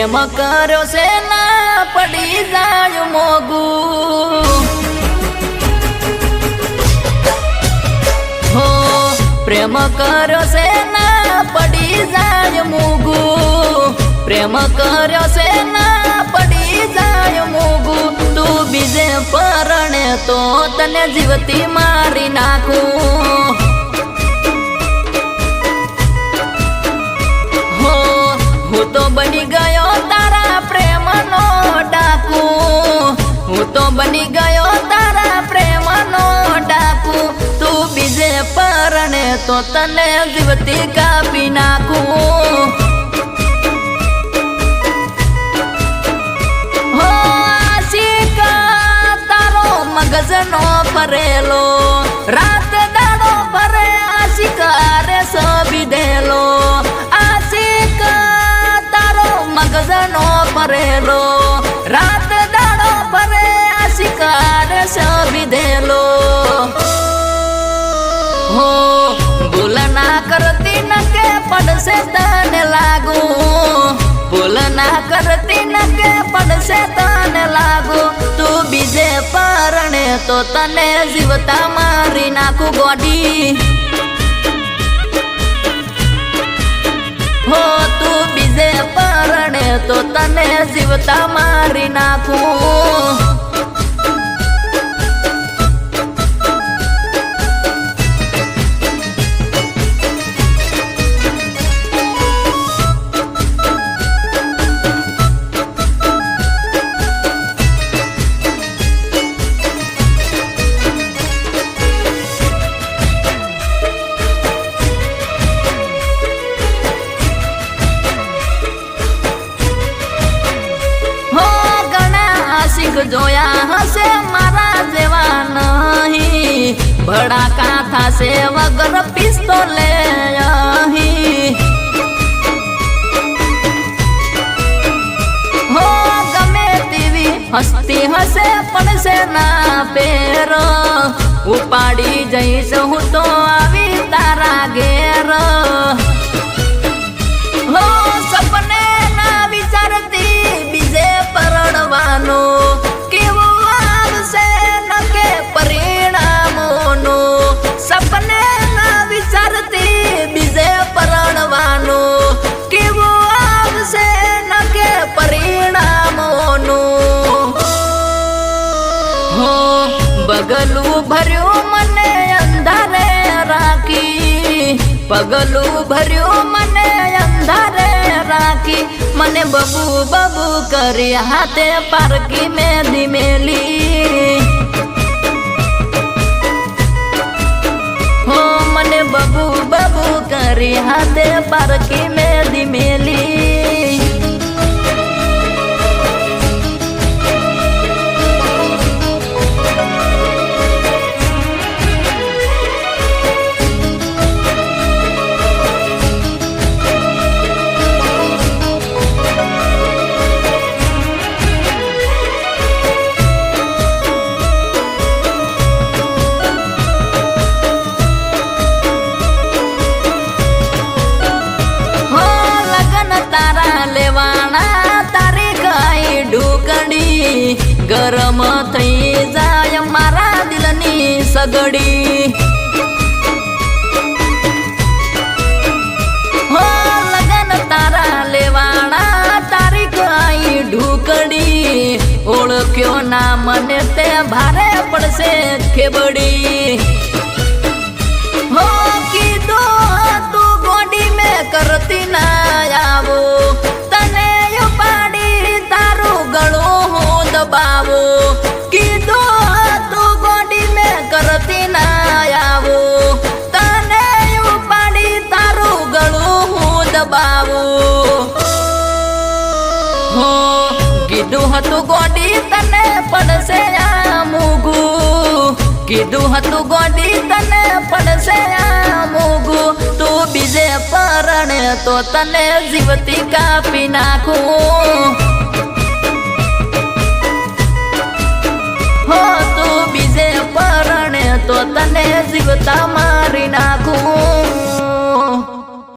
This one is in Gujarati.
પ્રેમ કર્યો છે ના પડી જાય મોગું. હો, પ્રેમ કર્યો છે ના પડી જાય મોગું. પ્રેમ કર્યો છે ના પડી જાય મોગું. તું બીજે પરણે તો તને જીવતી મારી નાખું. રાત દાડો ફરે આશિકારે સબીધેલો આશિકા તારો મગજનો ફરેલો રાત દાડો ફરે આશિકારે સબીધેલો હો, ભૂલ ના કરતી ન કે પડશે તને લાગુ. ભૂલ ના કરતી ન કે પડશે તને લાગુ. તો તને જીવતા મારી નાખું ગોડી હો, તું બીજે પરણે તો તને જીવતા મારી નાખું. जो यहाँ से मारा देवा नहीं बड़ा का था से वगर पिस्तौल हो गमे टीवी, हस्ती हसे पड़ से ना पेरो। उपाड़ी जैसे हूँ तो आ બગલું ભર્યું મને અંધારે રાખી. પગલું ભર્યું મને અંધારે રાખી. મને બબુ બબુ કરી હાથે પારકી મેં ધીમેલી ગરમ થઈ જાય મારા દિલની સગડી હો લગન તારા લેવાના તારી કઈ ઢુકડી ઓળખ્યો ના મને તે ભારે પડશે ખેબડી હતું ગોડી તને પડશે આ મૂગું. કીધું હતું ગોડી તને પડશે આ મૂગું. તું બીજે પરણે તો તને જીવતી કાપી નાખું. હો, તું બીજે પરણે તો તને જીવતા મારી નાખું.